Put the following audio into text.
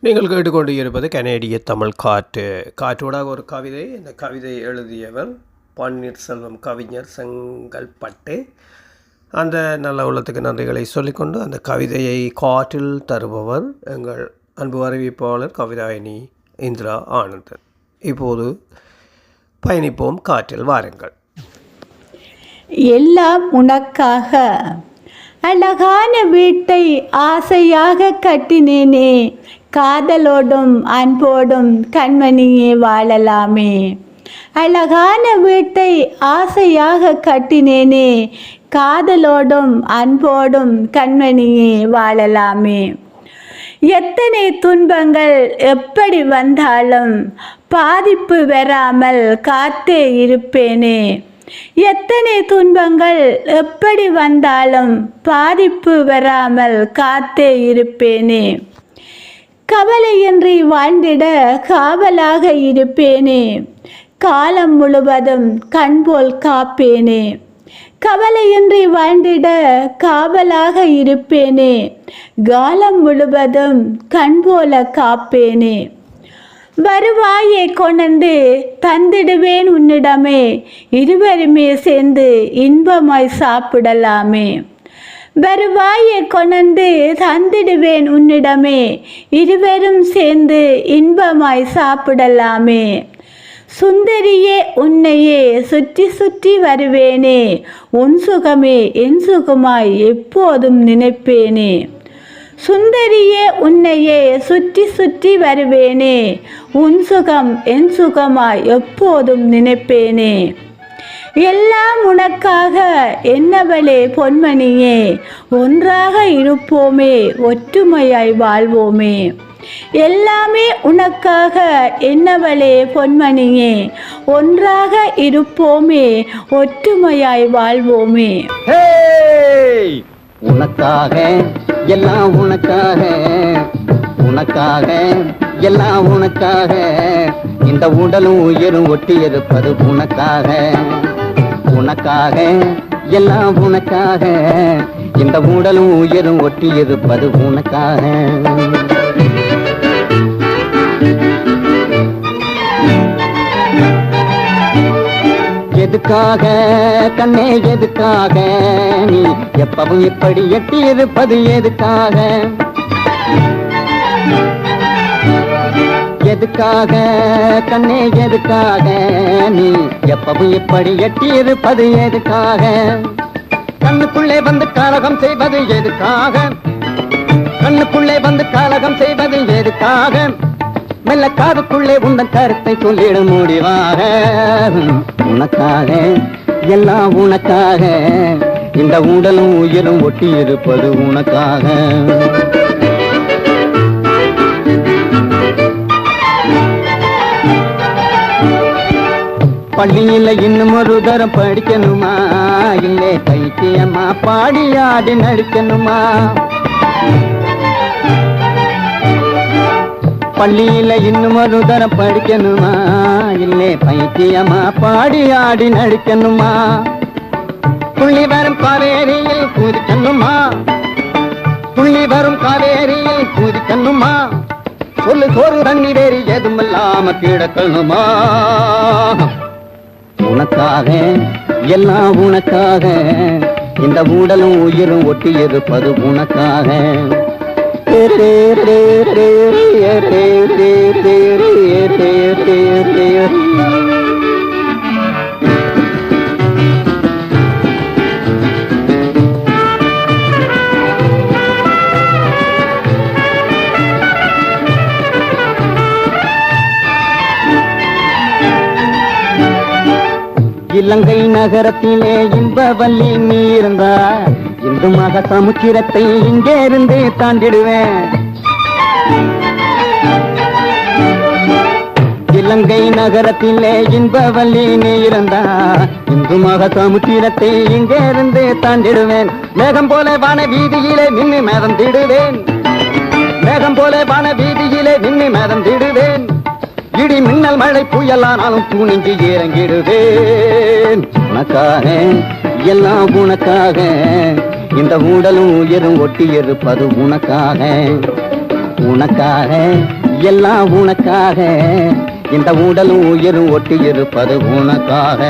நீங்கள் கேட்டுக்கொண்டு இருப்பது கனேடிய தமிழ் காற்று. காற்றோடாக ஒரு கவிதை. இந்த கவிதை எழுதியவர் பன்னீர்செல்வம் கவிஞர் செங்கல்பட்டு. அந்த நல்ல உள்ளத்துக்கு நன்றிகளை சொல்லிக்கொண்டு அந்த கவிதையை காற்றில் தருபவர் எங்கள் அன்பு அறிவிப்பாளர் கவிதாயினி இந்திரா ஆனந்தன். இப்போது பயணிப்போம் காற்றில் வாருங்கள். எல்லாம் உனக்காக அழகான வீட்டை ஆசையாக கட்டினேனே. காதலோடும் அன்போடும் கண்மணியே வாழலாமே. அழகான வீட்டை ஆசையாக கட்டினேனே. காதலோடும் அன்போடும் கண்மணியே வாழலாமே. எத்தனை துன்பங்கள் எப்படி வந்தாலும் பாதிப்பு வராமல் காத்தே இருப்பேனே. எத்தனை துன்பங்கள் எப்படி வந்தாலும் பாதிப்பு வராமல் காத்தே இருப்பேனே. கவலையின்றி வாழ்ந்திட காவலாக இருப்பேனே. காலம் முழுவதும் கண்போல் காப்பேனே. கவலையின்றி வாழ்ந்திட காவலாக இருப்பேனே. காலம் முழுவதும் கண்போல காப்பேனே. வருவாயை கொணர்ந்து தந்திடுவேன் உன்னிடமே. இருவருமே சேர்ந்து இன்பமாய் சாப்பிடலாமே. வருவாயை கொணந்து தந்திடுவேன் உன்னிடமே. இருவரும் சேர்ந்து இன்பமாய் சாப்பிடலாமே. சுந்தரியே உன்னையே சுற்றி சுற்றி வருவேனே. உன் சுகமே என் சுகமாய் எப்போதும் நினைப்பேனே. சுந்தரியே உன்னையே சுற்றி சுற்றி வருவேனே. உன் சுகம் என் சுகமாய் எப்போதும் நினைப்பேனே. எல்லாம் உனக்காக. என்னவளே பொன்மணியே ஒன்றாக இருப்போமே ஒற்றுமையாய் வாழ்வோமே. எல்லாமே உனக்காக. என்னவளே பொன்மணியே ஒன்றாக இருப்போமே ஒற்றுமையாய் வாழ்வோமே. உனக்காக எல்லாம் உனக்காக. உனக்காக எல்லாம் உனக்காக. இந்த உடலும் உயிரும் ஒட்டி இருப்பது உனக்காக. உனக்காக எல்லாம் உனக்காக. இந்த உடலும் உயரும் ஒட்டி இருப்பது உனக்காக. எதுக்காக கண்ணே எதுக்காக? நீ எப்பவும் இப்படி எட்டி இருப்பது எதுக்காக? எதுக்காக? கண்ணே எதுக்காக? நீ எப்பவும் இப்படி எட்டி இருப்பது எதுக்காக? கண்ணுக்குள்ளே வந்து காலகம் செய்வது எதுக்காக? கண்ணுக்குள்ளே வந்து காலகம் செய்வது எதுக்காக? மெல்ல காதுக்குள்ளே உந்தன் கருத்தை சொல்லிட முடிவாக. உனக்காக எல்லாம் உனக்காக. இந்த உடலும் உயிரும் ஒட்டி இருப்பது உனக்காக. பள்ளியில் இன்னும் ஒரு தரம் படிக்கணுமா? இல்லே பைத்தியமா? பாடியாடி நடிக்கணுமா? பள்ளியில் இன்னும் ஒரு தரம் படிக்கணுமா? இல்லே பைத்தியமா? பாடியாடி நடிக்கணுமா? புள்ளி வரும் காவேரியில் குதிக்கணுமா? புள்ளி வரும் காவேரியில் குதிக்கணுமா? சொல்லு சோறு தண்ணி வேறு எதுவும் இல்லாம கிடக்கணுமா? உனக்காக எல்லாம் உனக்காக. இந்த உடலும் உயிரும் ஒட்டி இருப்பது உனக்காக. இலங்கை நகரத்திலே இன்பவல்லி நீ இருந்தா இந்து மக சமுத்திரத்தை இங்கே இருந்து தாண்டிடுவேன். இலங்கை நகரத்திலே இன்பவல்லி நீ இருந்தா இந்து மக சமுத்திரத்தை இங்கே இருந்து தாண்டிடுவேன். மேகம் போல வான வீதியிலே நின்று மேதம் திடுவேன். மேகம் போல வான வீதியிலே நின்று மேதம் திடுவேன். இடி மின்னல் மழை புயலானாலும் துணிஞ்சு இறங்கிடுவேன். உனக்காக எல்லாம் உனக்காக. இந்த ஊடலும் உயரும் ஒட்டி இருப்பது உனக்காக. உனக்காக எல்லாம் உனக்காக. இந்த ஊடலும் உயரும் ஒட்டி இருப்பது உனக்காக.